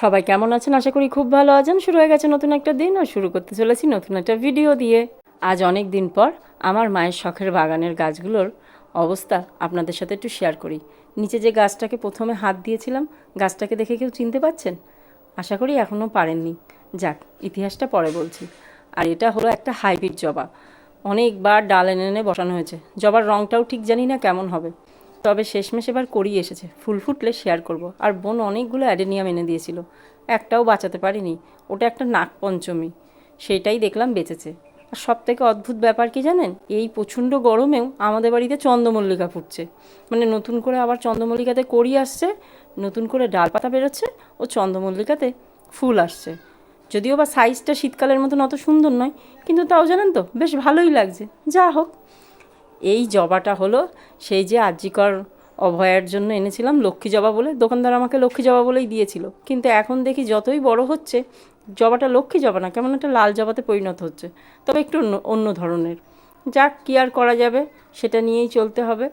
সবাই কেমন আছেন? আশা করি খুব ভালো আছেন। শুরু হয়ে গেছে নতুন একটা দিন আর শুরু করতে চলেছি নতুন একটা ভিডিও দিয়ে। আজ অনেক দিন পর আমার মায়ের শখের বাগানের গাছগুলোর অবস্থা আপনাদের সাথে একটু শেয়ার করি। নিচে যে গাছটাকে প্রথমে হাত দিয়েছিলাম, গাছটাকে দেখে কেউ চিনতে পাচ্ছেন আশা করি এখনও পারেননি। যাক, ইতিহাসটা পরে বলছি। আর এটা হলো একটা হাইব্রিড জবা। অনেকবার ডাল এনে এনে বসানো হয়েছে। জবার রঙটাও ঠিক জানি না কেমন হবে। তবে শেষমেশ এবার করি এসেছে। ফুল ফুটলে শেয়ার করব। আর বোন অনেকগুলো অ্যাডেনিয়াম এনে দিয়েছিল। একটাও বাঁচাতে পারিনি। ওটা একটা নাগপঞ্চমী। সেটাই দেখলাম বেঁচেছে। আর সব থেকে অদ্ভুত ব্যাপার কি জানেন? এই প্রচণ্ড গরমেও আমাদের বাড়িতে চন্দ্রমল্লিকা ফুটছে। মানে নতুন করে আবার চন্দ্রমল্লিকাতে করি আসছে, নতুন করে ডালপাতা বেরোচ্ছে ও চন্দ্রমল্লিকাতে ফুল আসছে। যদিও বা সাইজটা শীতকালের মতন অত সুন্দর নয়, কিন্তু তাও জানেন তো, বেশ ভালোই লাগছে। যা হোক। এই জবাটা হলো সেই যে আর্যিকর অভয়ার জন্য এনেছিলাম লক্ষ্মী জবা বলে, দোকানদার আমাকে লক্ষ্মী জবা বলেই দিয়েছিল। কিন্তু এখন দেখি যতই বড় হচ্ছে, জবাটা লক্ষ্মী জবা না, কেমন একটা লাল জবাতে পরিণত হচ্ছে। তবে একটু অন্য ধরনের। যাক, কী আর করা যাবে, সেটা নিয়েই চলতে হবে।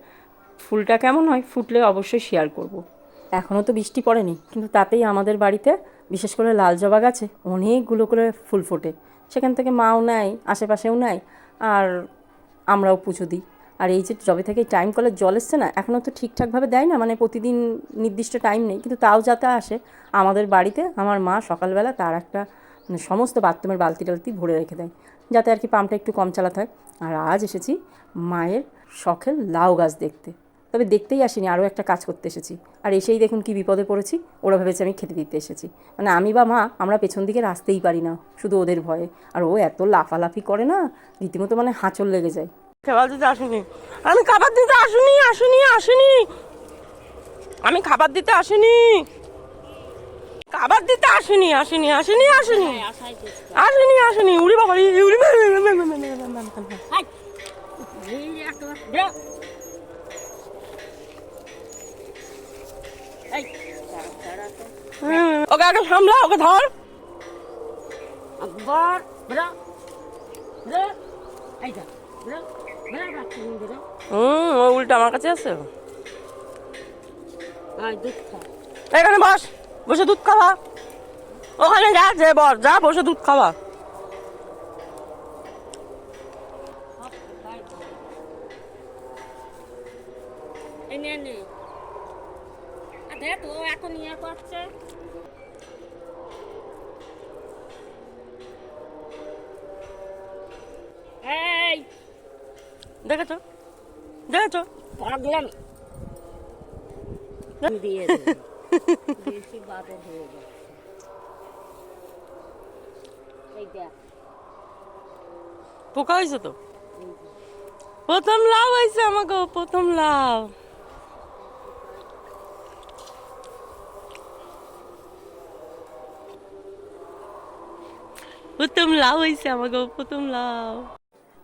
ফুলটা কেমন হয়, ফুটলে অবশ্যই শেয়ার করব। এখনও তো বৃষ্টি পড়েনি, কিন্তু তাতেই আমাদের বাড়িতে, বিশেষ করে লাল জবা গাছে, অনেকগুলো করে ফুল ফোটে। সেখান থেকে মাও নেয় আশেপাশেও নেয় আর আমরাও পুজো দিই। আর এই যে যবে থেকে টাইম কলের জল এসছে না এখনও তো ঠিকঠাকভাবে দেয় না মানে প্রতিদিন নির্দিষ্ট টাইম নেই, কিন্তু তাও যাতে আসে, আমাদের বাড়িতে আমার মা সকালবেলা তার একটা মানে সমস্ত বাথরুমের বালতি টালতি ভরে রেখে দেয়, যাতে আর কি পাম্পটা একটু কম চালাতে হয়। আর আজ এসেছি মায়ের শখের লাউ গাছ দেখতে, তবে দেখতেই আসিনি, আরও একটা কাজ করতে এসেছি। আর এসেই দেখুন কি বিপদে পড়েছি, ওরা ভেবেছে আমি খেতে দিতে এসেছি। মানে আমি বা মা, আমরা পেছন দিকে আসতেই পারি না, শুধু ওদের ভয়ে। আর ও এত লাফালাফি করে না, রীতিমতো মানে হাঁচল লেগে যায়। খাবার দিতে আসুনি। আমি খাবার দিতে আসুনি আসুনি আসুনি। আমি খাবার দিতে আসিনি। খাবার দিতে আসুনি আসুনি আসুনি আসুনি। আসুনি আসুনি। উড়ি বাবা উড়ি ওকে আগে সামলা ওকে ধর। বড় বড় বাচ্চা নিয়ে বড় হুম ও উল্টা আমার কাছে আছে। এখানে বস বসে দুধ খাওয়া ওখানে যা যে বস যা বসে দুধ খাওয়া এনে নে আদে এত নিয়ে করছে। দেখেছ? দেখেছ? পাগলাম দিয়ে বেশি বাদর হয়ে যাচ্ছে। এই দেখ। পোকা হয়েছে তো? প্রথম লাভ হয়েছে আমাকে প্রথম লাভ প্রথম লাভ হয়েছে আমাকে প্রথম লাভ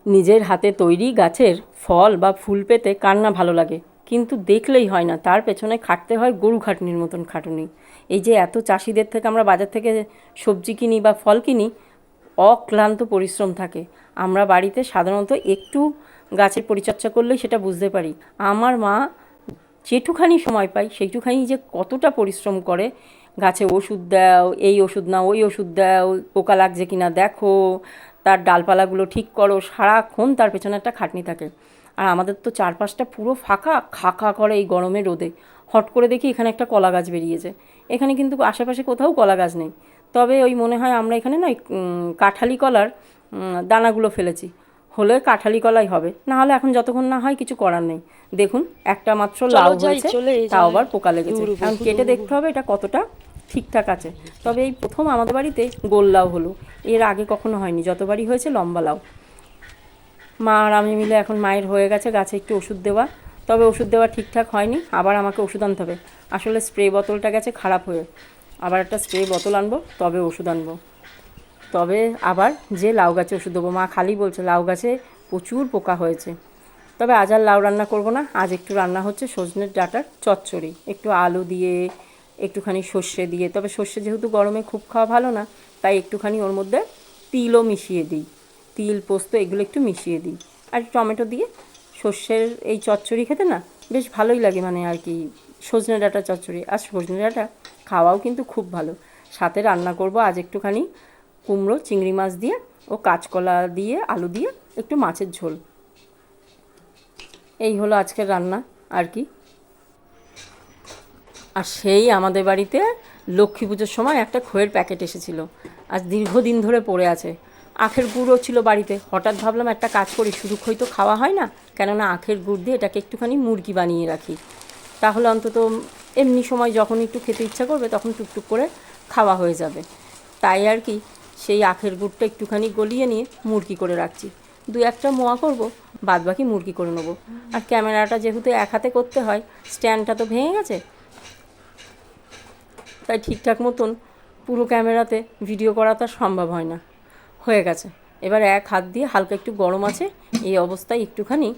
নিজের হাতে তৈরি গাছের ফল বা ফুল পেতে কার না ভালো লাগে, কিন্তু দেখলেই হয় না, তার পেছনে খাটতে হয় গরু খাটনির মতন খাটুনি। এই যে এত চাষিদের থেকে আমরা বাজার থেকে সবজি কিনি বা ফল কিনি, অক্লান্ত পরিশ্রম থাকে। আমরা বাড়িতে সাধারণত একটু গাছের পরিচর্যা করলেই সেটা বুঝতে পারি। আমার মা যেটুখানি সময় পাই সেইটুখানি যে কতটা পরিশ্রম করে, গাছে ওষুধ দাও, এই ওষুধ নাও, ওই ওষুধ দাও, পোকা লাগছে কিনা দেখো তার ডালপালাগুলো ঠিক করো সারাক্ষণ তার পেছনে একটা খাটনি থাকে। আর আমাদের তো চারপাশটা পুরো ফাঁকা খা খা করে এই গরমে রোদে। হট করে দেখি এখানে একটা কলা গাছ বেরিয়েছে। এখানে কিন্তু আশেপাশে কোথাও কলা গাছ নেই। তবে ওই মনে হয় আমরা এখানে না কাঠালি কলার দানাগুলো ফেলেছি। হলে কাঠালি কলাই হবে। না হলে এখন যতক্ষণ না হয় কিছু করার নেই। দেখুন একটা মাত্র লাউ হয়েছে তাও আবার পোকা লেগেছে। এখন কেটে দেখতে হবে এটা কতটা ঠিকঠাক আছে। তবে এই প্রথম আমাদের বাড়িতে গোল লাউ হলো। এর আগে কখনো হয়নি। যতবারই হয়েছে লম্বা লাউ। মা আর আমি মিলে এখন মায়ের হয়ে গেছে, গাছে একটু ওষুধ দেওয়া। তবে ওষুধ দেওয়া ঠিকঠাক হয়নি। আবার আমাকে ওষুধ আনতে হবে। আসলে স্প্রে বোতলটা গেছে খারাপ হয়ে। আবার একটা স্প্রে বোতল আনব, তবে ওষুধ আনব। তবে আবার যে লাউ গাছে ওষুধ দেবো, মা খালি বলছে, লাউ গাছে প্রচুর পোকা হয়েছে। তবে আজ আর লাউ রান্না করব না। আজ একটু রান্না হচ্ছে সজনের ডাঁটার চচ্চড়ি। একটু আলু দিয়ে একটুখানি সর্ষে দিয়ে, তবে সর্ষে যেহেতু গরমে খুব খাওয়া ভালো না, তাই একটুখানি ওর মধ্যে তিলও মিশিয়ে দিই। তিল, পোস্ত, এগুলো একটু মিশিয়ে দিই। আর টমেটো দিয়ে সর্ষের এই চচ্চড়ি খেতে না বেশ ভালোই লাগে মানে আর কি, সজনে ডাঁটা চচ্চড়ি। আর সজনে ডাঁটা খাওয়াও কিন্তু খুব ভালো। সাথে রান্না করব আজ একটুখানি কুমড়ো, চিংড়ি মাছ দিয়ে ও কাঁচকলা দিয়ে, আলু দিয়ে একটু মাছের ঝোল। এই হলো আজকের রান্না আর কি। আর সেই আমাদের বাড়িতে লক্ষ্মী পুজোর সময় একটা খইয়ের প্যাকেট এসেছিল। আজ দীর্ঘদিন ধরে পড়ে আছে। আখের গুড়ও ছিল বাড়িতে। হঠাৎ ভাবলাম একটা কাজ করি, শুধু খই তো খাওয়া হয় না, কেননা আখের গুড় দিয়ে এটাকে একটুখানি মুরগি বানিয়ে রাখি। তাহলে অন্তত এমনি সময় যখন একটু খেতে ইচ্ছা করবে, তখন টুকটুক করে খাওয়া হয়ে যাবে। তাই আর কি, সেই আখের গুড়টা একটুখানি গলিয়ে নিয়ে মুরগি করে রাখছি। দু একটা মোয়া করব বাদ বাকি মুরগি করে নেব। আর ক্যামেরাটা যেহেতু এক হাতে করতে হয়, স্ট্যান্ডটা তো ভেঙে গেছে তাই ঠিকঠাক মতন পুরো ক্যামেরাতে ভিডিও করা আর সম্ভব হয় না। হয়ে গেছে। এবার এক হাত দিয়ে হালকা একটু গরম আছে, এই অবস্থায় একটুখানি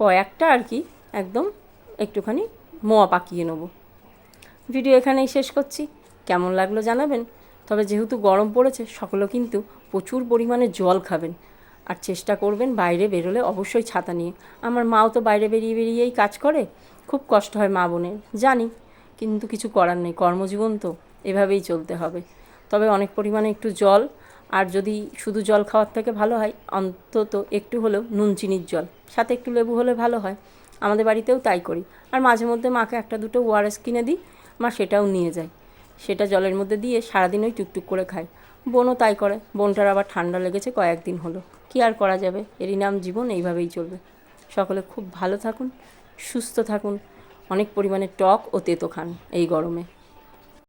কয়েকটা আর কি একদম একটুখানি মোয়া পাকিয়ে নেব। ভিডিও এখানেই শেষ করছি। কেমন লাগল জানাবেন। তবে যেহেতু গরম পড়েছে, সকলে কিন্তু প্রচুর পরিমাণে জল খাবেন। আর চেষ্টা করবেন বাইরে বেরোলে অবশ্যই ছাতা নিয়ে। আমার মাও তো বাইরে বেরিয়ে বেরিয়েই কাজ করে। খুব কষ্ট হয় মা বোনের। জানি কিন্তু কিছু করার নেই। কর্মজীবন তো এভাবেই চলতে হবে। তবে অনেক পরিমাণে একটু জল, আর যদি শুধু জল খাওয়ার থেকে ভালো হয়, অন্তত একটু হলেও নুন, চিনির জল। সাথে একটু লেবু হলে ভালো হয়। আমাদের বাড়িতেও তাই করি। আর মাঝে মধ্যে মাকে একটা দুটো ওআরএস কিনে দিই, মা সেটাও নিয়ে যায়। সেটা জলের মধ্যে দিয়ে সারাদিন ওই টুকটুক করে খায়। বোনও তাই করে। বোনটার আবার ঠান্ডা লেগেছে কয়েকদিন হলো। কী আর করা যাবে? এরই নাম জীবন, এইভাবেই চলবে। সকলে খুব ভালো থাকুন, সুস্থ থাকুন। অনেক পরিমাণে টক ও তেতো খান এই গরমে।